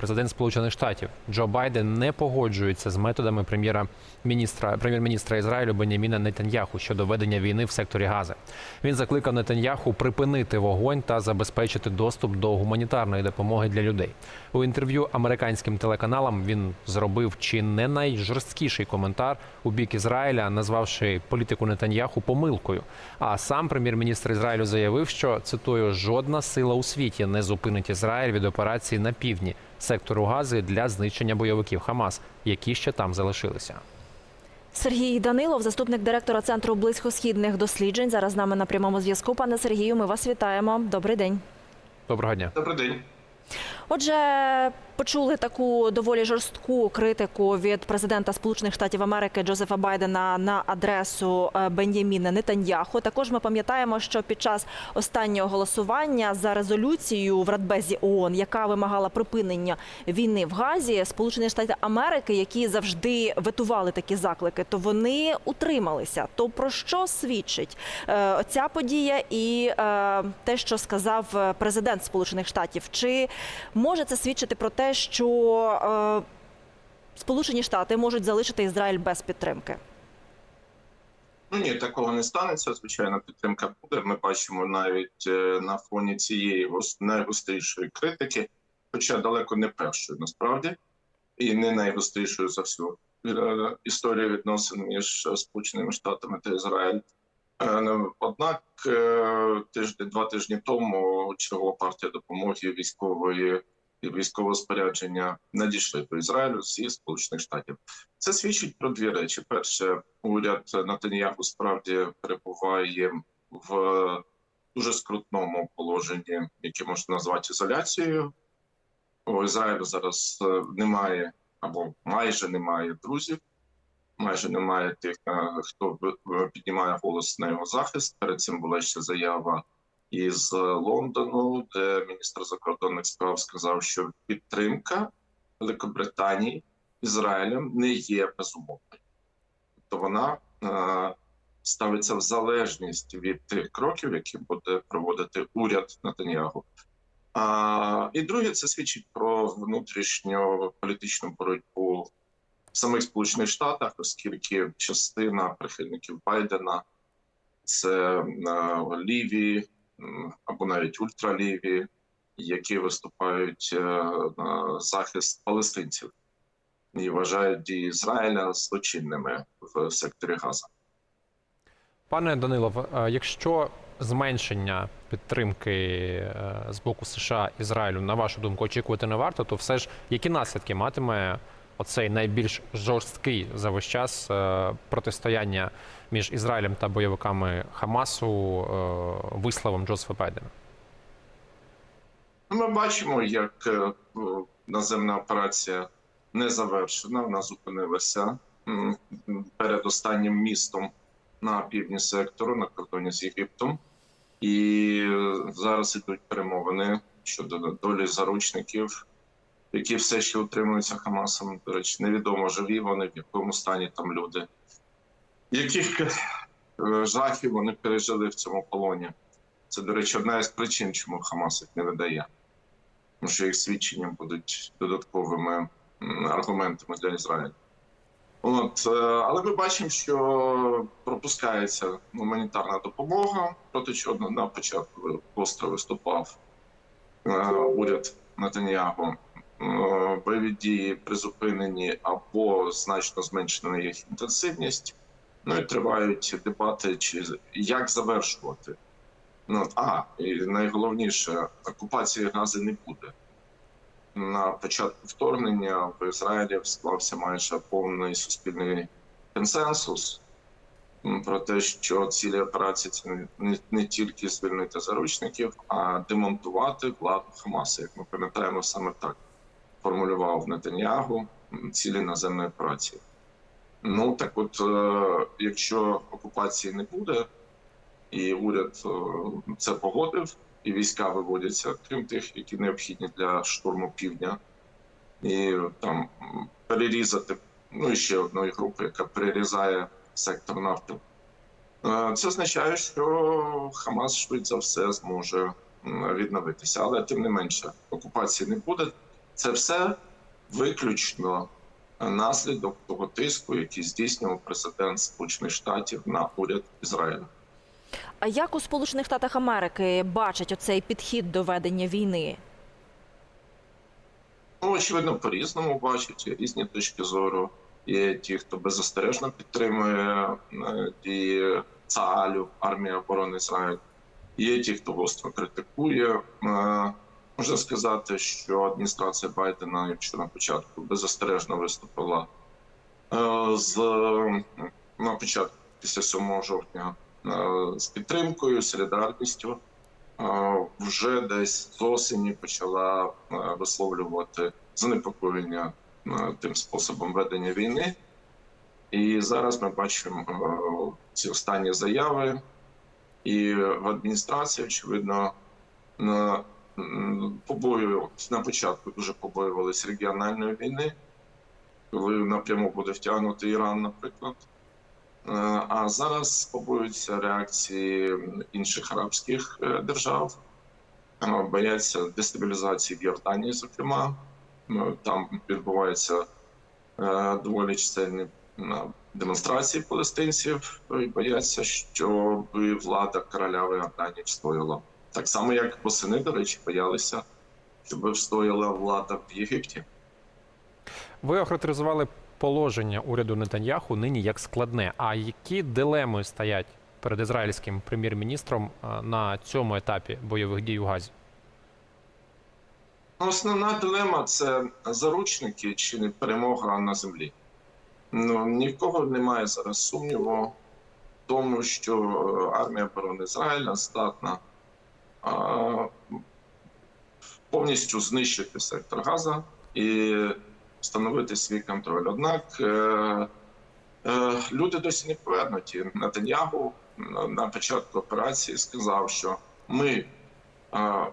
Президент Сполучених Штатів Джо Байден не погоджується з методами прем'єра-міністра прем'єр-міністра Ізраїлю Беняміна Нетаньяху щодо ведення війни в секторі Гази. Він закликав Нетаньяху припинити вогонь та забезпечити доступ до гуманітарної допомоги для людей. У інтерв'ю американським телеканалам він зробив чи не найжорсткіший коментар у бік Ізраїля, назвавши політику Нетаньяху помилкою. А сам прем'єр-міністр Ізраїлю заявив, що цитую жодна сила у світі не зупинить Ізраїль від операції на півдні сектору Гази для знищення бойовиків Хамас, які ще там залишилися. Сергій Данилов, заступник директора центру близькосхідних досліджень. Зараз з нами на прямому зв'язку. Пане Сергію, ми вас вітаємо. Добрий день. Доброго дня. Добрий день. Отже, почули таку доволі жорстку критику від президента Сполучених Штатів Америки Джозефа Байдена на адресу е, Бен'яміна Нетаньяху. Також ми пам'ятаємо, що під час останнього голосування за резолюцію в Радбезі ООН, яка вимагала припинення війни в Газі, Сполучені Штати Америки, які завжди ветували такі заклики, то вони утрималися. То про що свідчить е, ця подія і е, те, що сказав президент Сполучених Штатів? Чи може це свідчити про те, що е, Сполучені Штати можуть залишити Ізраїль без підтримки? Ну ні, такого не станеться. Звичайно, підтримка буде. Ми бачимо навіть е, на фоні цієї найгострішої критики, хоча далеко не першої насправді, і не найгострішою за всю е, історію відносин між Сполученими Штатами та Ізраїль. Ну, Однак тиждень, два тижні тому чергова партія допомоги військової військового спорядження надійшли до Ізраїлю зі Сполучених Штатів. Це свідчить про дві речі: перше, уряд Натаньяху справді перебуває в дуже скрутному положенні, яке можна назвати ізоляцією. У Ізраїлю зараз е, немає або майже немає друзів, майже немає тих, е, хто е, піднімає голос на його захист. Перед цим була ще заява із Лондону, де міністр закордонних справ сказав, що підтримка Великобританії Ізраїлем не є безумовною, тобто вона е, ставиться в залежність від тих кроків, які буде проводити уряд Натаньягу. А, і друге, це свідчить про внутрішню політичну боротьбу в самих Сполучених Штатах, оскільки частина прихильників Байдена це е, ліві або навіть ультраліві, які виступають е, на захист палестинців і вважають дії Ізраїля злочинними в секторі Газа. Пане Данилов, е, якщо зменшення підтримки е, з боку США Ізраїлю, на вашу думку, очікувати не варто, то все ж які наслідки матиме оцей найбільш жорсткий за весь час е, протистояння між Ізраїлем та бойовиками Хамасу е, висловом Джозефа Байдена? Ми бачимо, як е, наземна операція не завершена, вона зупинилася перед останнім містом на півдні сектору на кордоні з Єгиптом, і зараз ідуть перемовини щодо долі заручників, які все ще утримуються Хамасом. До речі, невідомо живі вони, в якому стані там люди, яких е, жахів вони пережили в цьому полоні. Це, до речі, одна із причин, чому Хамас їх не видає тому що їх свідчення будуть додатковими аргументами для Ізраїлю. От, е, але ми бачимо, що пропускається гуманітарна допомога, проти чого на- початку гостро виступав е, уряд Натаньягу. Бойові дії призупинені або значно зменшена їх інтенсивність. Ну і тривають дебати, чи як завершувати Ну, а, і найголовніше, окупації Гази не буде. На початку вторгнення в Ізраїлі склався майже повний суспільний консенсус про те, що цілі операції це не, не тільки звільнити заручників, а демонтувати владу Хамаса. Як ми пам'ятаємо, саме так формулював Нетаньягу цілі наземної операції. Ну так, от, е, якщо окупації не буде, і уряд е, це погодив, і війська виводяться, крім тих, які необхідні для штурму півдня, і там перерізати ну і ще одної групи, яка перерізає сектор нафти. Е, Це означає, що Хамас швидше за все зможе відновитися, але тим не менше окупації не буде. Це все виключно наслідок того тиску, який здійснював президент Сполучених Штатів на уряд Ізраїля. А як у Сполучених Штатах Америки бачать оцей підхід до ведення війни? Ну, очевидно, по-різному бачать різні точки зору. Є ті, хто беззастережно підтримує е, дії ЦААЛю, армії оборони Ізраїлю. Є ті, хто гостро критикує. Можна сказати, що адміністрація Байдена, якщо на початку беззастережно виступила е, з на початку після 7 жовтня е, з підтримкою, солідарністю, е, вже десь з осені почала висловлювати занепокоєння тим способом ведення війни. І зараз ми бачимо ці останні заяви, і в адміністрації, очевидно, побоювалися на початку дуже побоювалися регіональної війни, коли напряму буде втягнути Іран, наприклад. Е, А зараз побоюються реакції інших арабських е, держав, Е, бояться дестабілізації в Йорданії, зокрема. Там відбуваються доволі чисельні демонстрації палестинців, і бояться, щоб влада короля в Йорданії встояла. Так само, як восени, до речі, боялися, щоб встояла влада в Єгипті. Ви охарактеризували положення уряду Нетаньяху нині як складне. А які дилеми стоять перед ізраїльським прем'єр-міністром е, на цьому етапі бойових дій у Газі? Основна дилема це заручники чи не перемога на землі. Ну ні в кого немає зараз сумніву в тому, що е, армія оборони Ізраїля здатна повністю знищити сектор Газа і встановити свій контроль. Однак е, е, люди досі не повернуті. Натаньягу на- на початку операції сказав, що ми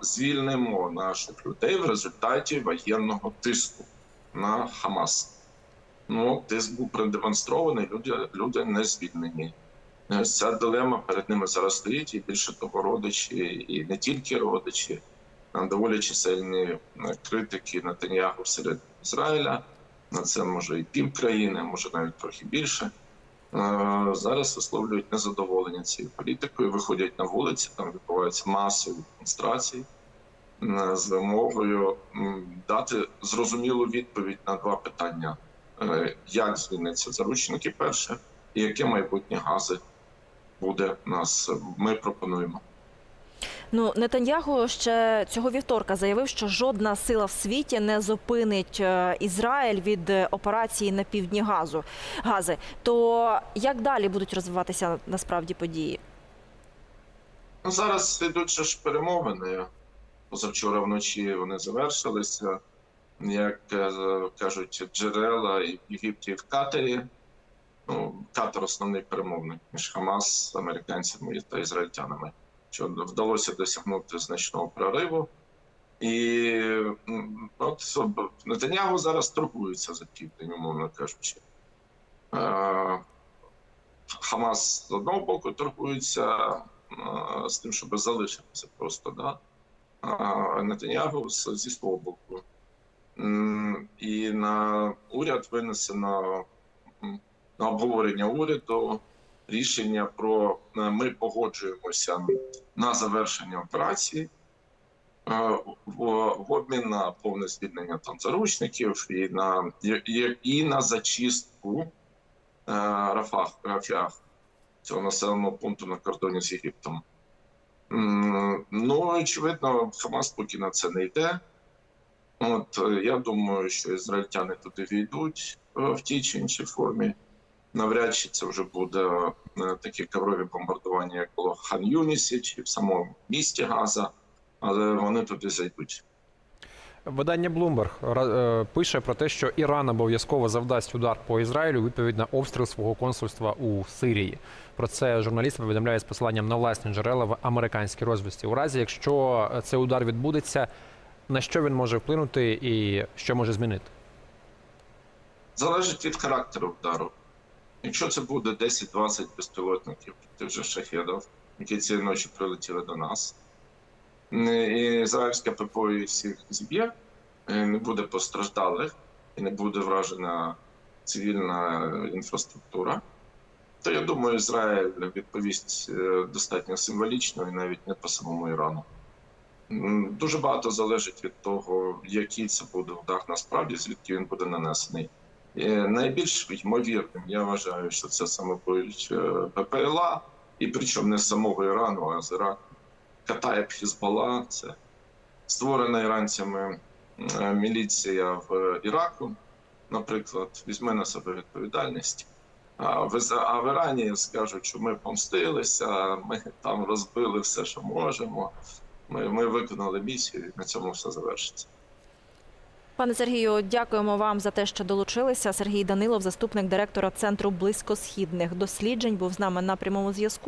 звільнимо наших людей в результаті воєнного тиску на Хамас. Ну, тиск був продемонстрований, люди, люди не звільнені. Е, Ця дилема перед ними зараз стоїть, і більше того, родичі, і не тільки родичі, а доволі чисельні е, критики Натаньяху серед Ізраїля. На це може і пів країни, може навіть трохи більше. Е, Зараз висловлюють незадоволення цією політикою, виходять на вулиці, там відбуваються масові демонстрації е, з вимогою дати зрозумілу відповідь на два питання: Е, як звільниться заручники перше, і яке майбутнє гази буде у нас. Ми пропонуємо. Ну, Нетаньяху ще цього вівторка заявив, що жодна сила в світі не зупинить е, Ізраїль від е, операції на півдні газу гази. То як далі будуть розвиватися насправді події? Ну, зараз йдуть ж перемовини. Позавчора вночі вони завершилися. Як е, кажуть, джерела і в Єгипті і в Катарі. Ну, Катар основний перемовник між Хамас, американцями та ізраїльтянами, що вдалося досягнути значного прориву. І от Нетанягу зараз торгується за південь, умовно кажучи. Хамас з одного боку торгується з тим, щоб залишитися просто, да? Нетаньягу зі свого боку. І на уряд винесено на обговорення уряду рішення про е, ми погоджуємося на завершення операції е, в, обмін на повне звільнення там заручників і на і, і- на зачистку е, Рафах Рафях цього населеного пункту на кордоні з Єгиптом. Ну, очевидно, Хамас поки на це не йде. От я думаю, що ізраїльтяни туди війдуть в тій чи іншій формі. Навряд чи це вже буде е, такі коврові бомбардування, як було в Хан Юнісі чи в самому місті Газа, але вони туди зайдуть. Видання Bloomberg е, пише про те, що Іран обов'язково завдасть удар по Ізраїлю відповідь на обстріл свого консульства у Сирії. Про це журналіст повідомляє з посиланням на власні джерела в американській розвідці. У разі, якщо цей удар відбудеться, на що він може вплинути і що може змінити? Залежить від характеру удару. Якщо це буде 10-20 безпілотників, тих же шахедів, які цієї ночі прилетіли до нас, і ізраїльське ППО їх всіх зіб'є, е, не буде постраждалих і не буде вражена цивільна інфраструктура, то я думаю, Ізраїль відповість е, достатньо символічно і навіть не по самому Ірану. Дуже багато залежить від того, який це буде удар насправді, звідки він буде нанесений. Е, Найбільш ймовірним, я вважаю, що це саме будуть е, ППЛА, і причому не з самого Ірану, а з Іраку. Катаєб Хізбалла, це створена іранцями е, міліція в Іраку, наприклад, візьме на себе відповідальність. А в Ірані скажуть, що ми помстилися, ми там розбили все, що можемо. Ми, ми виконали місію, і на цьому все завершиться. Пане Сергію, дякуємо вам за те, що долучилися. Сергій Данилов, заступник директора центру близькосхідних досліджень, був з нами на прямому зв'язку.